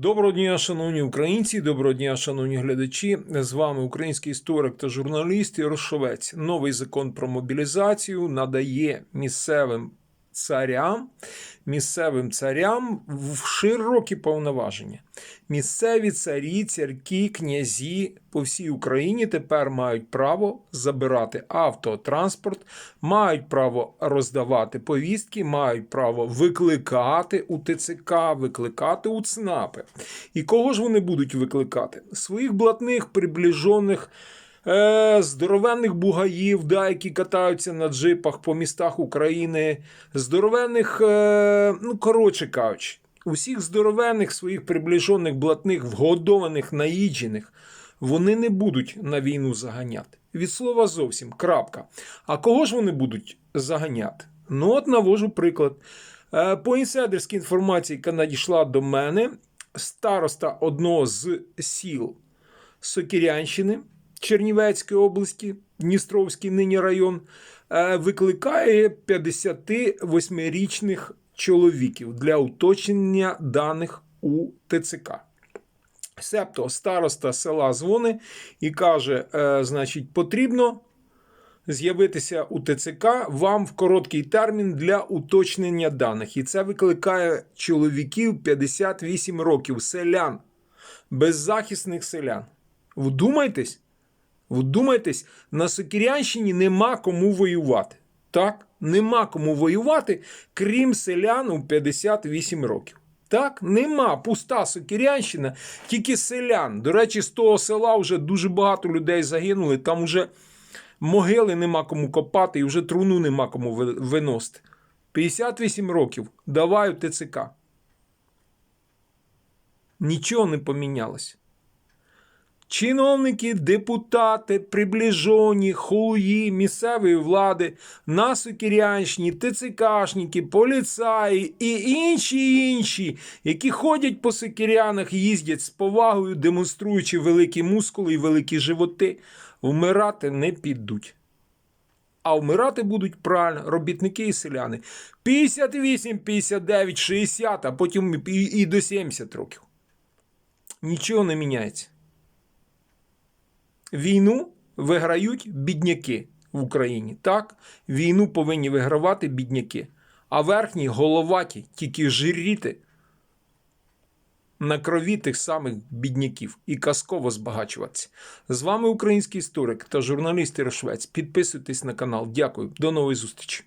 Доброго дня, шановні українці, доброго дня, шановні глядачі. З вами український історик та журналіст Ярошовець. Новий закон про мобілізацію надає місцевим царям, місцевим царям в широкі повноваження. Місцеві царі, царки, князі по всій Україні тепер мають право забирати автотранспорт, мають право роздавати повістки, мають право викликати у ТЦК, викликати у ЦНАПи. І кого ж вони будуть викликати? Своїх блатних приближених. Е, здоровенних бугаїв, да, які катаються на джипах по містах України, здоровенних, е, ну коротше кажучи, усіх здоровенних своїх приближених блатних, вгодованих, наїджених, вони не будуть на війну заганяти. Від слова зовсім крапка. А кого ж вони будуть заганяти? Ну, от навожу приклад. Е, По інсайдерській інформації, яка надійшла до мене, староста одного з сіл Сокірянщини Чернівецької області, Дністровський нині район, е, викликає 58-річних чоловіків для уточнення даних у ТЦК. Себто староста села дзвони і каже: е, значить, потрібно з'явитися у ТЦК вам в короткий термін для уточнення даних. І це викликає чоловіків 58 років, селян, беззахисних селян. Вдумайтесь, вдумайтесь, на Сокірянщині нема кому воювати. Так, нема кому воювати, крім селян у 58 років. Так, нема пуста Сокірянщина, тільки селян. До речі, з того села вже дуже багато людей загинули. Там вже могили нема кому копати і вже труну нема кому ви- виносити. 58 років. Давай в ТЦК. Нічого не помінялося. Чиновники, депутати, приближені, холуї місцевої влади, на Сокірянщині, ТЦКшники, поліцаї і інші інші, які ходять по Сокірянах, їздять з повагою, демонструючи великі мускули і великі животи, вмирати не підуть. А вмирати будуть правильно робітники і селяни. 58, 59, 60, а потім і до 70 років. Нічого не міняється. Війну виграють бідняки в Україні. Так, війну повинні вигравати бідняки. А верхні головаті тільки жиріти на крові тих самих бідняків і казково збагачуватися. З вами український історик та журналіст Ірошвець. Підписуйтесь на канал. Дякую. До нової зустрічі.